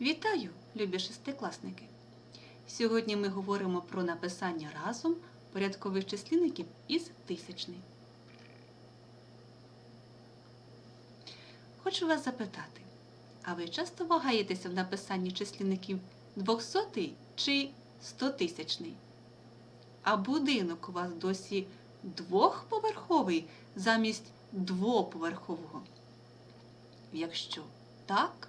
Вітаю, любі шестикласники! Сьогодні ми говоримо про написання разом порядкових числівників із тисячний. Хочу вас запитати, а ви часто вагаєтеся в написанні числівників 200 чи 100 тисячний? А будинок у вас досі двохповерховий замість двоповерхового? Якщо так,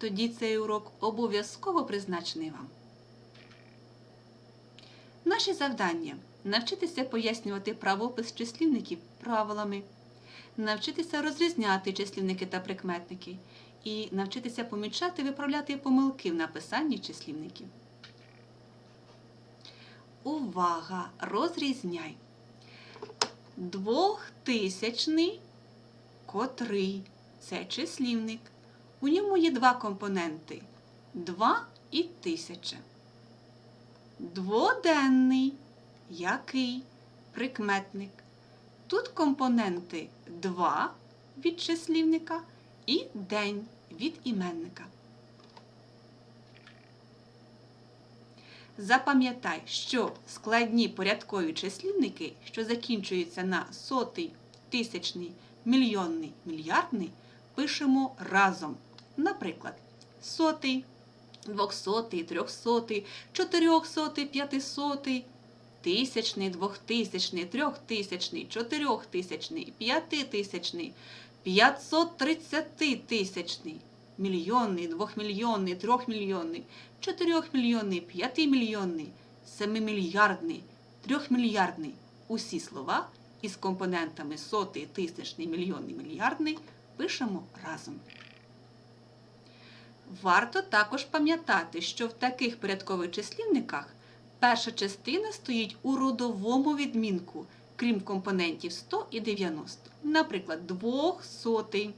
тоді цей урок обов'язково призначений вам. Наші завдання навчитися пояснювати правопис числівників правилами, навчитися розрізняти числівники та прикметники і навчитися помічати виправляти помилки в написанні числівників. Увага! Розрізняй. Двохтисячний котрий це числівник. У ньому є два компоненти 2 і 1000. Дводенний який прикметник. Тут компоненти 2 від числівника і день від іменника. Запам'ятай, що складні порядкові числівники, що закінчуються на сотий, тисячний, мільйонний, мільярдний, пишемо разом. Наприклад, сотий, двохсотий, трьохсотий, чотирьохсотий, п'ятисотий, тисячний, двохтисячний, трьохтисячний, чотирьохтисячний, п'ятитисячний, п'ятсоттридцятитисячний, мільйонний, двохмільйонний, трьохмільйонний, чотирьохмільйонний, п'ятимільйонний, семимільярдний, трьохмільярдний. Усі слова із компонентами сотий, тисячний, мільйонний, мільярдний пишемо разом. Варто також пам'ятати, що в таких порядкових числівниках перша частина стоїть у родовому відмінку, крім компонентів 100 і 90. Наприклад, двохсотий,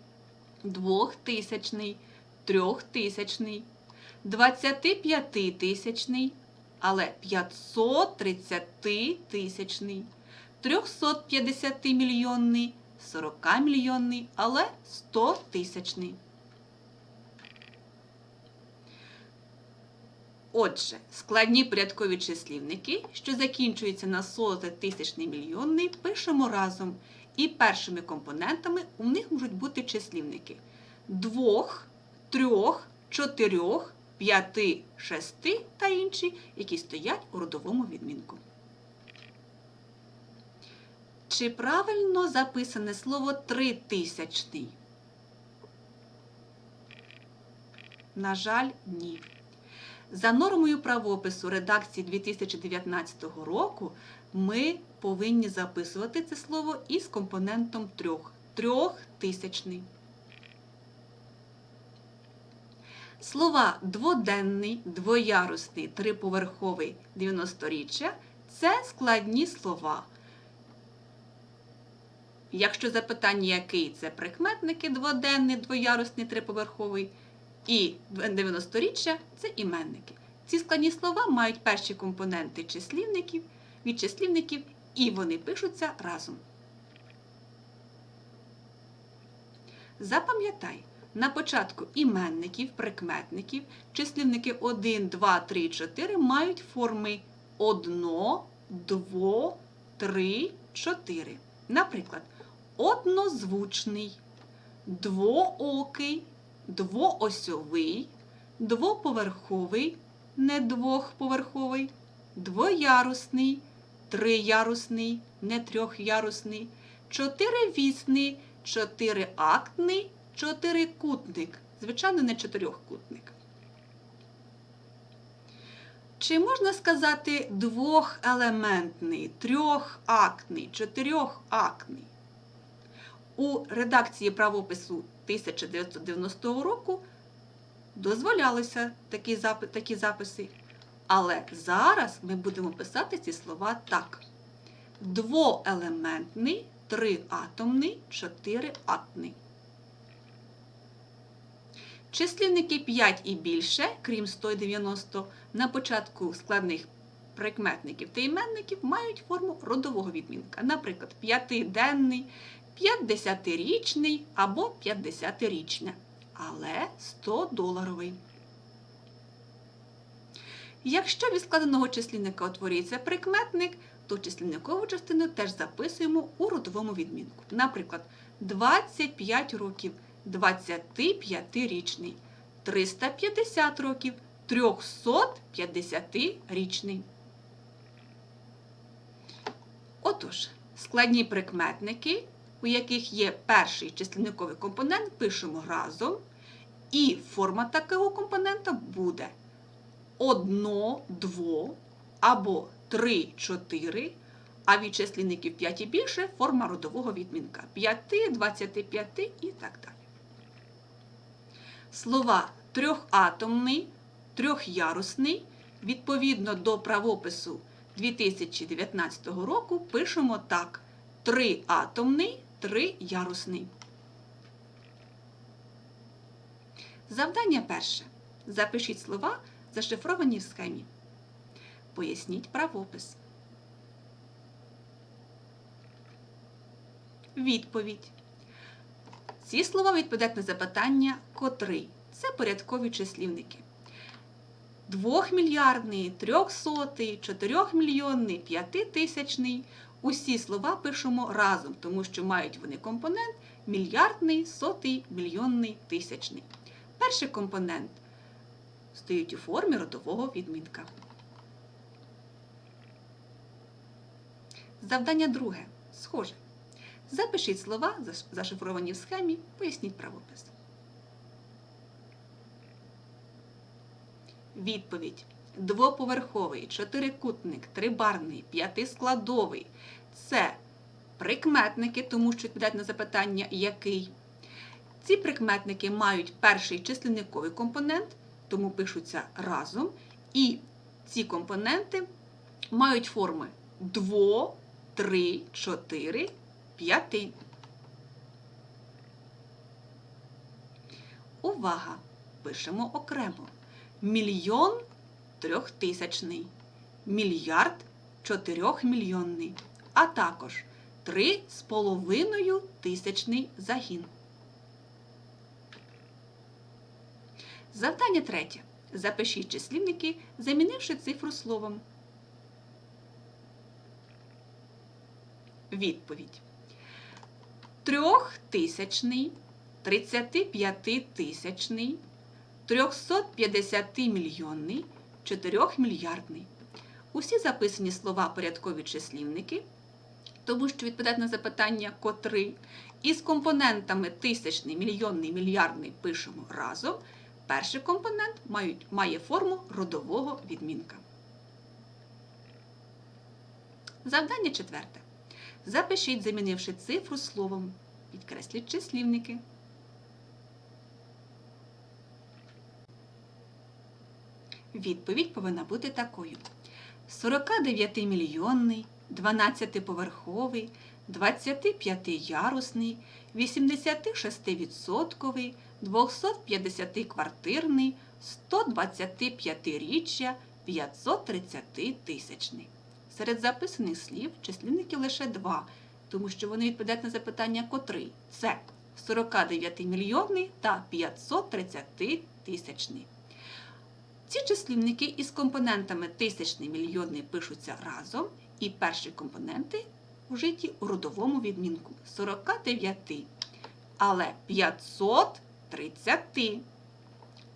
двохтисячний, трьохтисячний, 25 тисячний, але 530 тисячний, 350 мільйонний, 40 мільйонний, але 100 тисячний. Отже, складні порядкові числівники, що закінчуються на соте тисячний мільйонний, пишемо разом. І першими компонентами у них можуть бути числівники двох, трьох, чотирьох, п'яти, шести та інші, які стоять у родовому відмінку. Чи правильно записане слово тритисячний? На жаль, ні. За нормою правопису редакції 2019 року ми повинні записувати це слово із компонентом трьох. Трьохтисячний. Слова дводенний, двоярусний, триповерховий, 90-річчя – це складні слова. Якщо запитання, який це прикметники дводенний, двоярусний, триповерховий, і 90-річчя це іменники. Ці складні слова мають перші компоненти числівників, від числівників, і вони пишуться разом. Запам'ятай, на початку іменників, прикметників, числівники 1, 2, 3, 4 мають форми 1, 2, 3, 4. Наприклад, однозвучний, двоокий, двоосьовий, двоповерховий, не двохповерховий, двоярусний, триярусний, не трьохярусний, чотиривісний, чотириактний, чотирикутник. Звичайно, не чотирьохкутник. Чи можна сказати двохелементний, трьохактний, чотирьохактний? У редакції правопису 1990 року дозволялися такі, запи, такі записи. Але зараз ми будемо писати ці слова так: двоелементний, триатомний, чотириатний. Числівники 5 і більше, крім 190, на початку складних прикметників та іменників мають форму родового відмінка. Наприклад, п'ятиденний, 50-річний або 50-річне, але 100 доларовий. Якщо від складеного числівника утворюється прикметник, то числівникову частину теж записуємо у родовому відмінку. Наприклад, 25 років 25-річний, 350 років 350-річний. Отож, складні прикметники, у яких є перший числівниковий компонент, пишемо разом, і форма такого компонента буде одно, дво або три, чотири, а від числівників 5 і більше форма родового відмінка 5, 25 і так далі. Слова трьохатомний, трьохярусний відповідно до правопису 2019 року пишемо так: триатомний, триярусний. Завдання перше. Запишіть слова, зашифровані в схемі. Поясніть правопис. Відповідь. Ці слова відповідають на запитання котрий. Це порядкові числівники. Двохмільярдний, трьохсотий, чотирьохмільйонний, п'ятитисячний. Усі слова пишемо разом, тому що мають вони компонент мільярдний, сотий, мільйонний, тисячний. Перший компонент стоїть у формі родового відмінка. Завдання друге. Схоже. Запишіть слова, зашифровані в схемі, поясніть правопис. Відповідь. Двоповерховий, чотирикутник, трибарний, п'ятискладовий. Це прикметники, тому що відповідають на запитання який. Ці прикметники мають перший числівниковий компонент, тому пишуться разом. І ці компоненти мають форми дво, три, чотири, п'яти. Увага! Пишемо окремо. Мільйон трьохтисячний, мільярд чотирьохмільйонний, а також три з половиною тисячний загін. Завдання третє. Запишіть числівники, замінивши цифру словом. Відповідь. Трьохтисячний, тридцятип'ятитисячний, 350 мільйонний, 4 мільярдний. Усі записані слова порядкові числівники, тому що відповідають на запитання котрий. Із компонентами тисячний, мільйонний, мільярдний пишемо разом. Перший компонент має форму родового відмінка. Завдання четверте. Запишіть, замінивши цифру словом. Підкресліть числівники. Відповідь повинна бути такою: 49-мільйонний, 12-поверховий, 25-ярусний, 86-відсотковий, 250-квартирний, 125-річчя, 530-тисячний. Серед записаних слів числівників лише два, тому що вони відповідають на запитання котрий. Це 49-мільйонний та 530-тисячний. Ці числівники із компонентами тисячний мільйонний пишуться разом, і перші компоненти вжиті у родовому відмінку 49, але 530.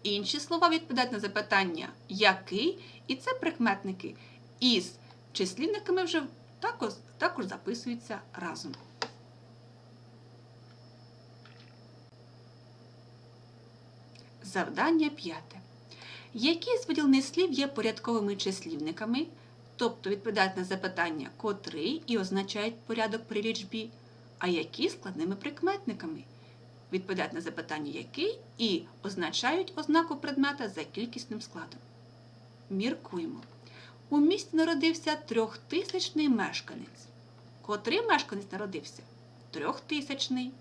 Інші слова відповідають на запитання який, і це прикметники. Із числівниками вже також, також записуються разом. Завдання п'яте. Які з виділених слів є порядковими числівниками, тобто відповідають на запитання котрий і означають порядок при лічбі, а які складними прикметниками? Відповідають на запитання який і означають ознаку предмета за кількісним складом. Міркуємо. У місті народився трьохтисячний мешканець. Котрий мешканець народився? Трьохтисячний.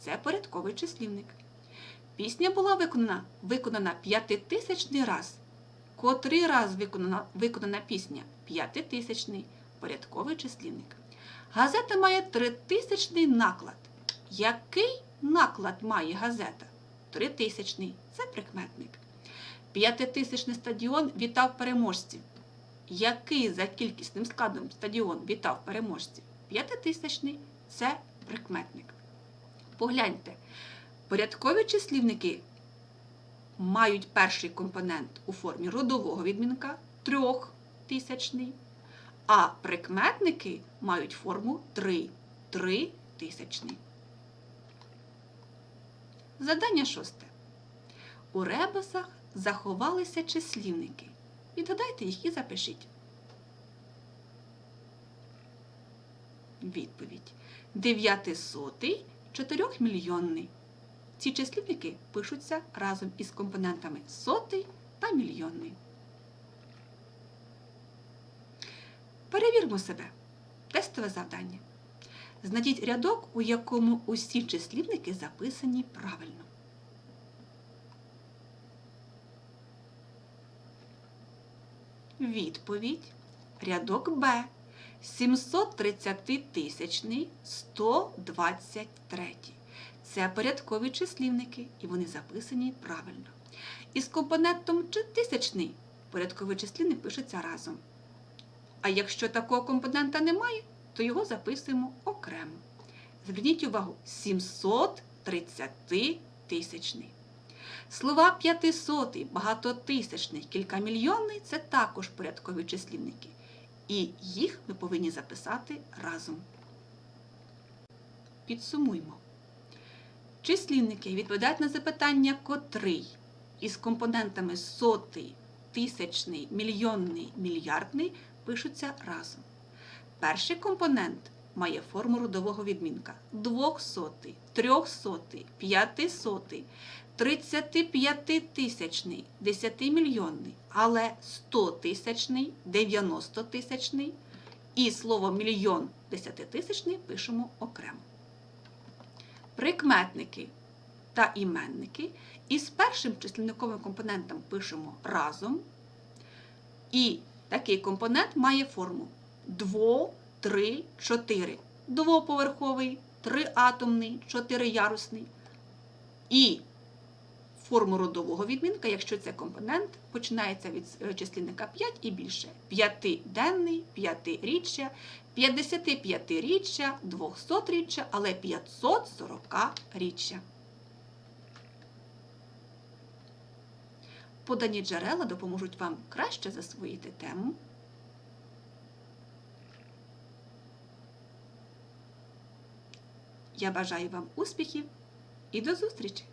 Це порядковий числівник. Пісня була виконана, виконана п'ятитисячний раз. Котрий раз виконана, виконана пісня? П'ятитисячний. Порядковий числівник. Газета має тритисячний наклад. Який наклад має газета? Тритисячний. Це прикметник. П'ятитисячний стадіон вітав переможців. Який за кількісним складом стадіон вітав переможців? П'ятитисячний це прикметник. Погляньте, порядкові числівники мають перший компонент у формі родового відмінка трьохтисячний, а прикметники мають форму 3 тритисячний. Задання шосте. У ребусах заховалися числівники. Відгадайте їх і запишіть. Відповідь. Дев'ятисотий чотирьохмільйонний. Ці числівники пишуться разом із компонентами сотий та мільйонний. Перевірмо себе. Тестове завдання. Знайдіть рядок, у якому усі числівники записані правильно. Відповідь. Рядок Б. 730 тисячний 123. Це порядкові числівники, і вони записані правильно. Із компонентом чи- тисячний порядковий числівник пишеться разом. А якщо такого компонента немає, то його записуємо окремо. Зверніть увагу, 730 тисячний. Слова п'ятисотий, багатотисячний, кількамільйонний це також порядкові числівники. І їх ми повинні записати разом. Підсумуймо. Числівники відповідають на запитання котрий із компонентами сотий, тисячний, мільйонний, мільярдний пишуться разом. Перший компонент має форму родового відмінка двохсотий, трьохсотий, п'ятисотий, 35-тисячний, 10-мільйонний, але 100-тисячний, 90-тисячний і слово мільйон 10-тисячний пишемо окремо. Прикметники та іменники із першим числівниковим компонентом пишемо разом. І такий компонент має форму 2, 3, 4. Двоповерховий, триатомний, чотириярусний. І форму родового відмінка, якщо це компонент, починається від е, числівника 5 і більше. П'ятиденний, п'ятиріччя, 55-річчя, 200-річчя, але 540-річчя. Подані джерела допоможуть вам краще засвоїти тему. Я бажаю вам успіхів і до зустрічі!